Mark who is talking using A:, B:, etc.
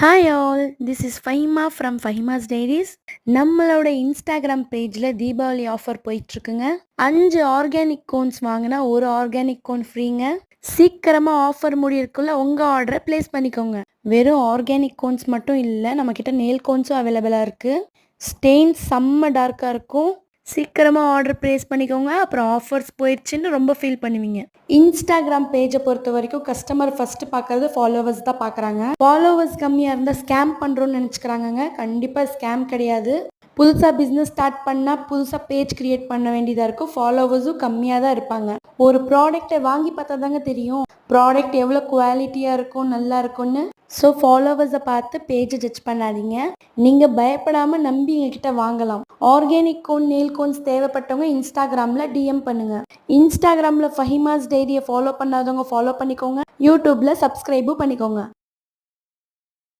A: Hi all this is Fahima from Fahima's diaries நம்மளோட Instagram பேஜில் Deepavali offer போயிட்டுருக்குங்க. அஞ்சு organic cones வாங்கினா ஒரு ஆர்கானிக் கோன் ஃப்ரீங்க சீக்கிரமாக ஆஃபர் முடியறதுக்குள்ள உங்கள் ஆர்டரை ப்ளேஸ் பண்ணிக்கோங்க. வெறும் ஆர்கானிக் கோன்ஸ் மட்டும் இல்லை நம்மக்கிட்ட நெயில் கோன்ஸும் அவைலபிளாக இருக்குது ஸ்டெயின் செம்ம டார்க்காக இருக்கும். சீக்கிரமாக ஆர்டர் ப்ளேஸ் பண்ணிக்கோங்க. அப்புறம் ஆஃபர்ஸ் போயிடுச்சுன்னு ரொம்ப ஃபீல் பண்ணுவீங்க. இன்ஸ்டாகிராம் பேஜை பொறுத்த வரைக்கும் கஸ்டமர் ஃபஸ்ட்டு பார்க்கறது ஃபாலோவர்ஸ் தான் பார்க்குறாங்க ஃபாலோவர்ஸ் கம்மியாக இருந்தால் ஸ்கேம் பண்ணுறோன்னு நினச்சிக்கிறாங்கங்க. கண்டிப்பாக ஸ்கேம் கிடையாது. புதுசாக பிஸ்னஸ் ஸ்டார்ட் பண்ணால் புதுசாக பேஜ் கிரியேட் பண்ண வேண்டியதாக இருக்கும். ஃபாலோவர்ஸும் கம்மியாக தான் இருப்பாங்க. ஒரு ப்ராடக்டை வாங்கி பார்த்தா தாங்க தெரியும். ப்ராடக்ட் எவ்வளோ குவாலிட்டியாக இருக்கும் நல்லா இருக்கும்னு. ஸோ ஃபாலோவர்ஸை பார்த்து பேஜை ஜட்ஜ் பண்ணாதீங்க. நீங்கள் பயப்படாமல் நம்பி எங்ககிட்ட வாங்கலாம். ஆர்கானிக் கோன் நெயில் கோன்ஸ் தேவைப்பட்டவங்க இன்ஸ்டாகிராமில் டிஎம் பண்ணுங்கள் இன்ஸ்டாகிராமில் ஃபஹிமாஸ் டைரியை ஃபாலோ பண்ணாதவங்க ஃபாலோ பண்ணிக்கோங்க. யூடியூப்பில் சப்ஸ்கிரைபும் பண்ணிக்கோங்க.